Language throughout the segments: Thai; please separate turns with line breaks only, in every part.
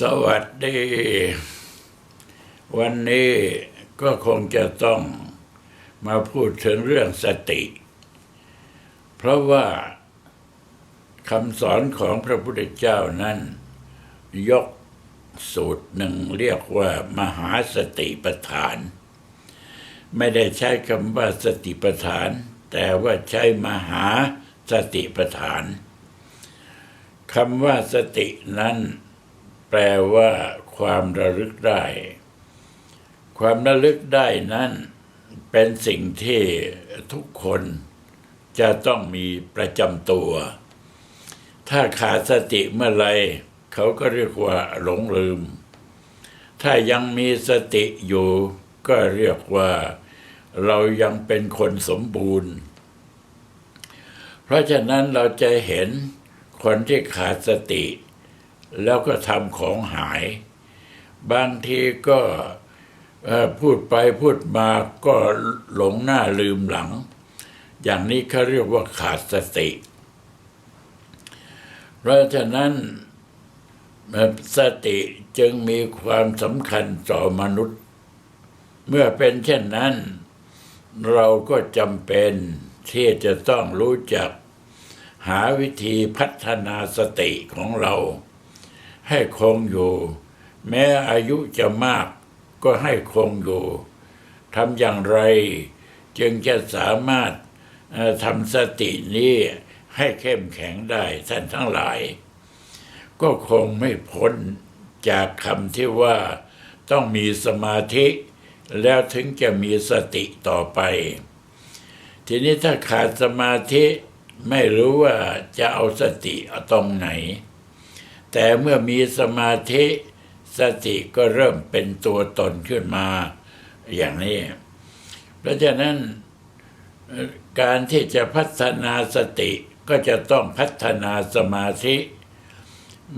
สวัสดี วันนี้ก็คงจะต้องมาพูดถึงเรื่องสติ เพราะว่าคำสอนของพระพุทธเจ้านั้น ยกสูตรหนึ่งเรียกว่ามหาสติปัฏฐาน ไม่ได้ใช้คำว่าสติปัฏฐาน แต่ว่าใช้มหาสติปัฏฐานคำว่าสตินั้น แปลว่าความระลึกได้ ความระลึกได้นั้นเป็นสิ่งที่ทุกคนจะต้องมีประจำตัว ถ้าขาดสติเมื่อไรเขาก็เรียกว่าหลงลืม ถ้ายังมีสติอยู่ ก็เรียกว่า เรายังเป็นคนสมบูรณ์ เพราะฉะนั้นเราจะเห็นคนที่ขาดสติ แล้วก็ทำของหาย บางทีก็พูดไปพูดมาก็หลงหน้าลืมหลัง อย่างนี้เขาเรียกว่าขาดสติ เพราะฉะนั้นสติจึงมีความสำคัญต่อมนุษย์ เมื่อเป็นเช่นนั้น เราก็จำเป็นที่จะต้องรู้จัก หาวิธีพัฒนาสติของเรา ให้คงอยู่ แม้อายุจะมากก็ให้คงอยู่ทำอย่างไร จึงจะสามารถทำสตินี้ให้เข้มแข็งได้ท่านทั้งหลาย ก็คงไม่พ้นจากคำที่ว่าต้องมีสมาธิแล้วถึงจะมีสติต่อไป ทีนี้ถ้าขาดสมาธิไม่รู้ว่าจะเอาสติเอาตรงไหน แต่เมื่อมีสมาธิสติก็เริ่มเป็นตัวตนขึ้นมาอย่างนี้ เพราะฉะนั้นการที่จะพัฒนาสติก็จะต้องพัฒนาสมาธิ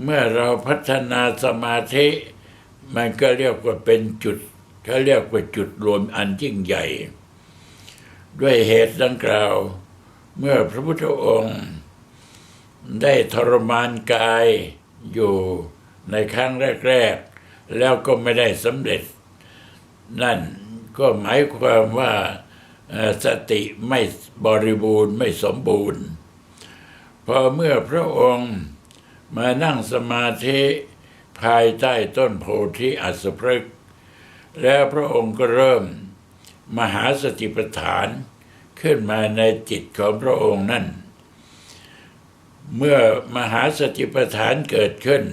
เมื่อเราพัฒนาสมาธิ มันก็เรียกว่าเป็นจุดเขาเรียกว่าจุดรวมอันยิ่งใหญ่ ด้วยเหตุดังกล่าว เมื่อพระพุทธองค์ได้ทรมานกาย อยู่ในครั้งแรก ๆ แล้วก็ไม่ได้สำเร็จ นั่นก็หมายความว่าสติไม่บริบูรณ์ไม่สมบูรณ์ พอเมื่อพระองค์มานั่งสมาธิภายใต้ต้นโพธิอัสสพฤกษ์แล้วพระองค์ก็เริ่มมหาสติปัฏฐานขึ้นมาในจิตของพระองค์นั่น เมื่อมหาสติปัฏฐานเกิดขึ้น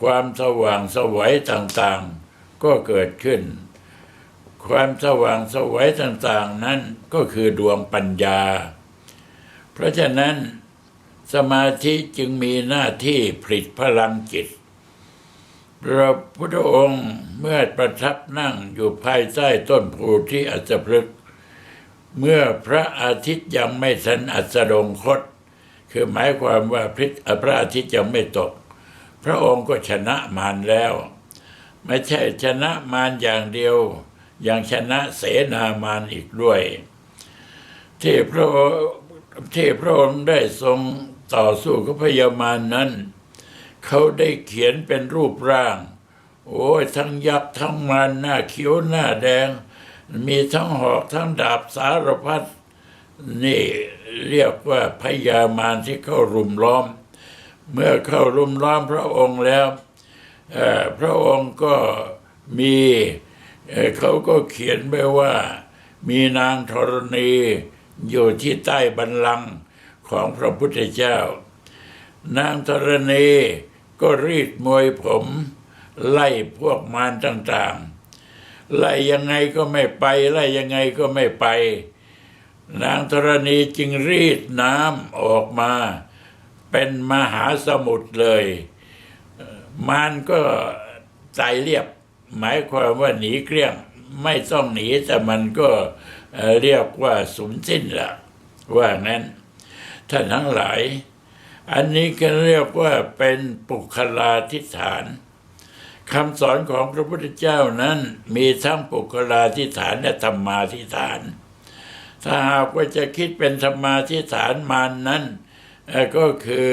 ความสว่างสวัยต่างๆ ก็เกิดขึ้น ความสว่างสวัยต่างๆ นั้นก็คือดวงปัญญา เพราะฉะนั้นสมาธิจึงมีหน้าที่ผลิตพลังจิต พระพุทธองค์เมื่อประทับนั่งอยู่ภายใต้ต้นโพธิอัสสพฤกษ์เมื่อพระอาทิตย์ยังไม่ทันอัสดงคต คือหมายความว่าพระพระอาทิตย์ยังไม่ตก พระองค์ก็ชนะมารแล้ว ไม่ใช่ชนะมารอย่างเดียว ยังชนะเสนามารอีกด้วย ที่พระที่พระองค์ได้ทรงต่อสู้กับพยามารนั้น เขาได้เขียนเป็นรูปร่าง โอ้ยทั้งยักษ์ทั้งมารหน้าเขียวหน้าแดง มีทั้งหอกทั้งดาบสารพัด นี่เรียกว่าพยามารที่เข้ารุมล้อม เมื่อเข้ารุมล้อมพระองค์แล้วพระองค์ก็มีเขาก็เขียนไว้ว่า มีนางธรณีอยู่ที่ใต้บัลลังของพระพุทธเจ้า นางธรณีก็รีดมวยผม ไล่พวกมารต่างๆ ไล่ยังไงก็ไม่ไป ไล่ยังไงก็ไม่ไป นางธรณีจึงรีดน้ำออกมา เป็นมหาสมุทรเลยมารก็ตายเรียบ หมายความว่าหนีเกลี้ยงไม่ต้องหนีแต่มันก็เรียกว่าสูญสิ้นละว่างั้นท่านทั้งหลาย อันนี้ก็เรียกว่าเป็นปุคลาธิฐานคำสอนของพระพุทธเจ้านั้นมีทั้งปุคลาธิฐานและธรรมาธิฐาน ถ้าหากว่าจะคิดเป็นธรรมาธิฐานมานนั้นก็คือ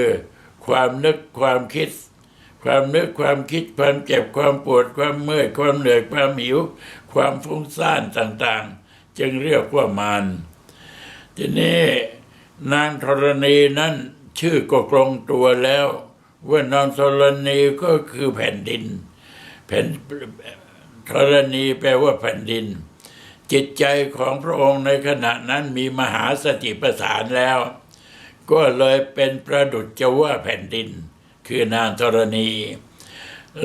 ความนึกความคิด ความนึกความคิดความเจ็บความปวดความเมื่อยความเหนื่อยความหิว ความฟุ้งซ่านต่างๆ จึงเรียกว่ามารทีนี้นางธรณีนั้นชื่อก็ตรงตัวแล้วว่านางธรณีก็คือแผ่นดิน แผ่นธรณีแปลว่าแผ่นดิน จิตใจของพระองค์ในขณะนั้นมีมหาสติปัฏฐานแล้ว ก็เลยเป็นประดุจจะว่าแผ่นดิน คือนางธรณี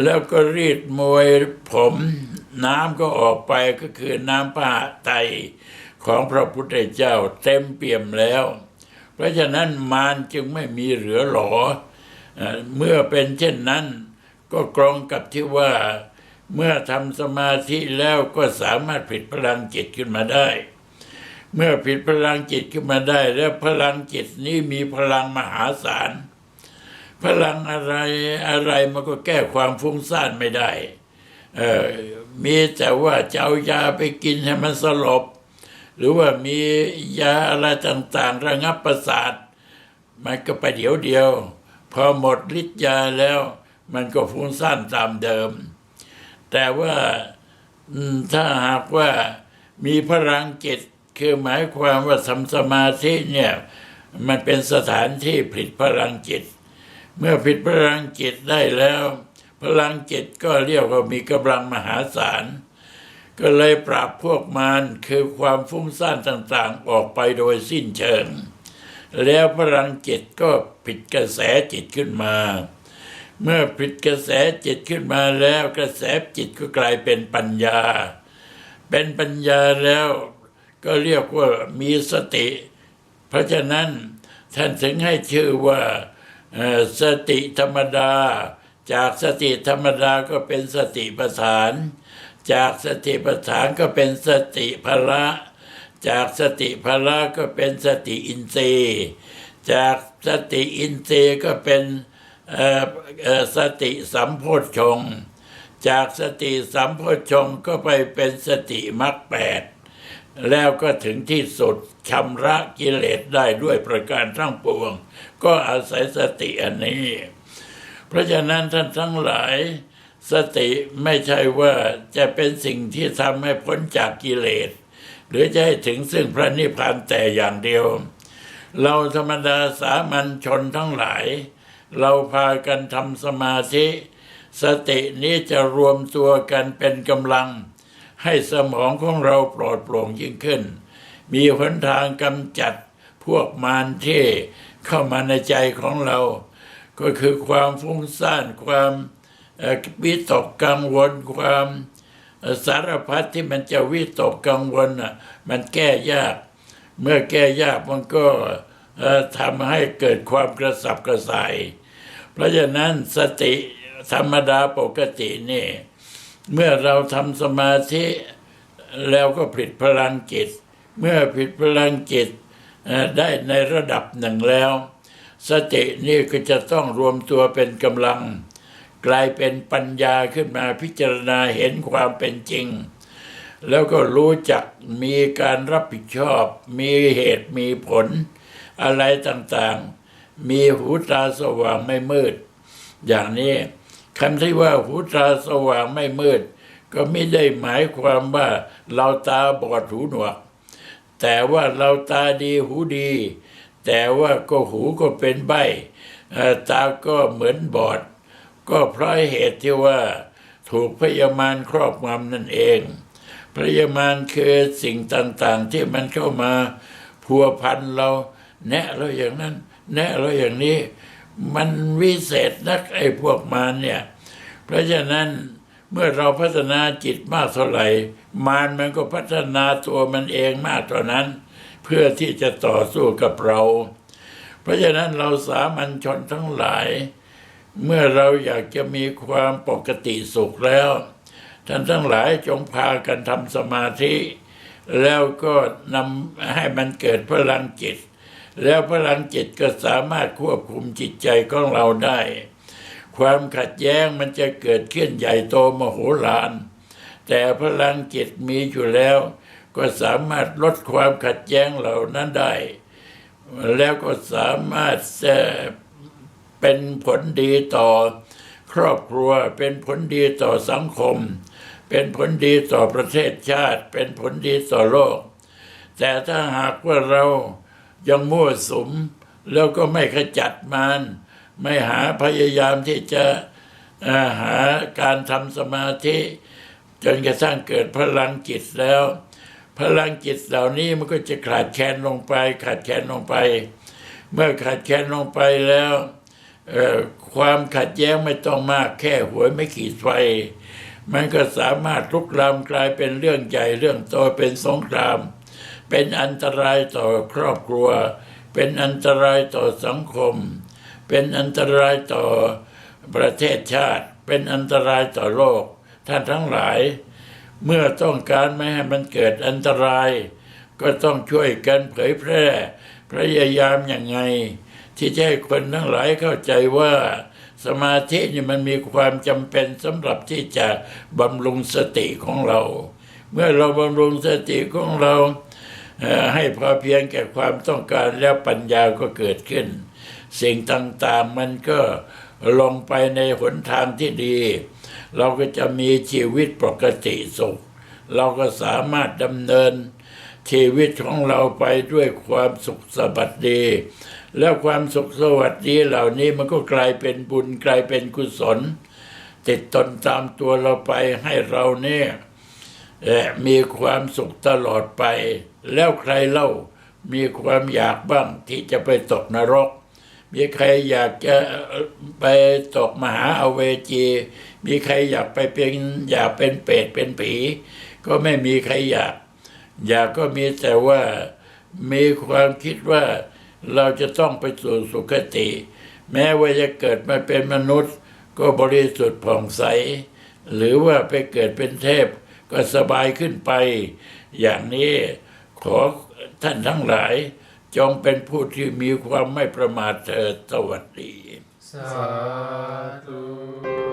แล้วก็รีดมวยผมน้ำก็ออกไปก็คือน้ำพระไตของพระพุทธเจ้าเต็มเปี่ยมแล้ว เพราะฉะนั้นมารจึงไม่มีเหลือหลอเอ่อเมื่อเป็นเช่นนั้นก็กรงกับที่ว่า เมื่อทำสมาธิแล้วก็สามารถผลิตพลังจิตขึ้นมาได้ เมื่อผลิตพลังจิตขึ้นมาได้ แล้วพลังจิตนี้มีพลังมหาศาลพลังอะไรอะไรมันก็แก้ความฟุ้งซ่านไม่ได้เออมีแต่ว่าจะเอายาไปกินให้มันสลบ หรือว่ามียาอะไรต่างๆ ระงับประสาท มันก็ไปเดี๋ยวเดียว พอหมดฤทธิ์ยาแล้ว มันก็ฟุ้งซ่านตามเดิม แต่ว่าถ้าหากว่ามีพลังจิตคือหมายความว่าทำสมาธิเนี่ยมันเป็นสถานที่ผลิตพลังจิต เมื่อผลิตพลังจิตได้แล้ว พลังจิตก็เรียกว่ามีกำลังมหาศาล ก็เลยปราบพวกมารคือความฟุ้งซ่านต่างๆ ออกไปโดยสิ้นเชิง แล้วพลังจิตก็ผิดกระแสจิตขึ้นมา เมื่อผิดกระแสจิตขึ้นมาแล้วกระแสจิตก็กลายเป็นปัญญา เป็นปัญญาแล้วก็เรียกว่ามีสติ เพราะฉะนั้นท่านถึงให้ชื่อว่าสติธรรมดา จากสติธรรมดาก็เป็นสติปัฏฐาน จากสติปัฏฐานก็เป็นสติภละ จากสติภละก็เป็นสติอินทรีย์ จากสติอินทรีย์ก็เป็น สติสัมโพชฌงจากสติสัมโพชฌงก็ไปเป็นสติมรรคแปดแล้วก็ถึงที่สุดชำระกิเลสได้ด้วยประการทั้งปวง ก็อาศัยสติอันนี้ เพราะฉะนั้นท่านทั้งหลาย สติไม่ใช่ว่าจะเป็นสิ่งที่ทำให้พ้นจากกิเลส หรือจะให้ถึงซึ่งพระนิพพานแต่อย่างเดียว เราธรรมดาสามัญชนทั้งหลาย เราพากันทำสมาธิ สตินี้จะรวมตัวกันเป็นกำลัง ให้สมองของเราปลอดโปร่งยิ่งขึ้น มีหนทางกำจัดพวกมารที่เข้ามาในใจของเรา ก็คือความฟุ้งซ่านความวิตกกังวลความสารพัดที่มันจะวิตกกังวลน่ะมันแก้ยาก เมื่อแก้ยากมันก็ทำให้เกิดความกระสับกระส่าย ราะฉะนั้นสติธรรมดาปกตินี่ เมื่อเราทำสมาธิแล้วก็ผลิตพลังจิต เมื่อผลิตพลังจิตได้ในระดับหนึ่งแล้ว สตินี่ก็จะต้องรวมตัวเป็นกำลัง กลายเป็นปัญญาขึ้นมาพิจารณาเห็นความเป็นจริง แล้วก็รู้จักมีการรับผิดชอบ มีเหตุมีผลอะไรต่างๆ มีหูตาสว่างไม่มืด อย่างนี้คำที่ว่าหูตาสว่างไม่มืด ก็ไม่ได้หมายความว่าเราตาบอดหูหนวก แต่ว่าเราตาดีหูดี แต่ว่าก็หูก็เป็นใบตาก็เหมือนบอด ก็เพราะเหตุที่ว่าถูกพยามารครอบงำนั่นเองพยามารคือสิ่งต่างๆที่มันเข้ามาพัวพันเราแนะเราอย่างนั้น นะเราอย่างนี้มันวิเศษนักไอ้พวกมารเนี่ย เพราะฉะนั้นเมื่อเราพัฒนาจิตมากเท่าไหร่ มารมันก็พัฒนาตัวมันเองมากเท่านั้น เพื่อที่จะต่อสู้กับเรา เพราะฉะนั้นเราสามัญชนทั้งหลาย เมื่อเราอยากจะมีความปกติสุขแล้ว ท่านทั้งหลายจงพากันทำสมาธิ แล้วก็นำให้มันเกิดพลังจิต แล้วพลังจิตก็สามารถควบคุมจิตใจของเราได้ ความขัดแย้งมันจะเกิดขึ้นใหญ่โตมโหฬารแต่พลังจิตมีอยู่แล้ว ก็สามารถลดความขัดแย้งเหล่านั้นได้ แล้วก็สามารถจะเป็นผลดีต่อครอบครัว เป็นผลดีต่อสังคม เป็นผลดีต่อประเทศชาติ เป็นผลดีต่อโลก แต่ถ้าหากว่าเรา ยังมั่วสุม แล้วก็ไม่ขจัดมัน ไม่หาพยายามที่จะหาการทำสมาธิ จนกระทั่งเกิดพลังจิตแล้ว พลังจิตเหล่านี้มันก็จะขาดแคลนลงไป ขาดแคลนลงไป เมื่อขาดแคลนลงไปแล้วความขัดแย้งไม่ต้องมากแค่หวยไม่ขีดไฟ มันก็สามารถลุกลามกลายเป็นเรื่องใหญ่เรื่องโตเป็นสงคราม เป็นอันตรายต่อครอบครัว เป็นอันตรายต่อสังคม เป็นอันตรายต่อประเทศชาติ เป็นอันตรายต่อโลก ท่านทั้งหลาย เมื่อต้องการไม่ให้มันเกิดอันตราย ก็ต้องช่วยกันเผยแพร่พยายามอย่างไง ที่จะให้คนทั้งหลายเข้าใจว่าสมาธินี่มันมีความจำเป็นสำหรับที่จะบำรุงสติของเรา เมื่อเราบำรุงสติของเรา ให้พอเพียงแก่ความต้องการแล้วปัญญาก็เกิดขึ้น สิ่งต่างๆมันก็ลงไปในหนทางที่ดี เราก็จะมีชีวิตปกติสุข เราก็สามารถดำเนิน ชีวิตของเราไปด้วยความสุขสวัสดี แล้วความสุขสวัสดีเหล่านี้มันก็กลายเป็นบุญกลายเป็นกุศล ติดตนตามตัวเราไปให้เราเนี่ย มีความสุขตลอดไป แล้วใครเล่ามีความอยากบ้างที่จะไปตกนรก มีใครอยากจะไปตกมหาอเวจี มีใครอยากไปเป็นอยากเป็นเปรตเป็นผี ก็ไม่มีใครอยาก อยากก็มีแต่ว่ามีความคิดว่าเราจะต้องไปสู่สุคติ แม้ว่าจะเกิดมาเป็นมนุษย์ ก็บริสุทธิ์ผ่องใส หรือว่าไปเกิดเป็นเทพ ก็สบายขึ้นไป อย่างนี้ขอท่านทั้งหลาย จงเป็นผู้ที่มีความไม่ประมาทเถิดสวัสดี
สาธุ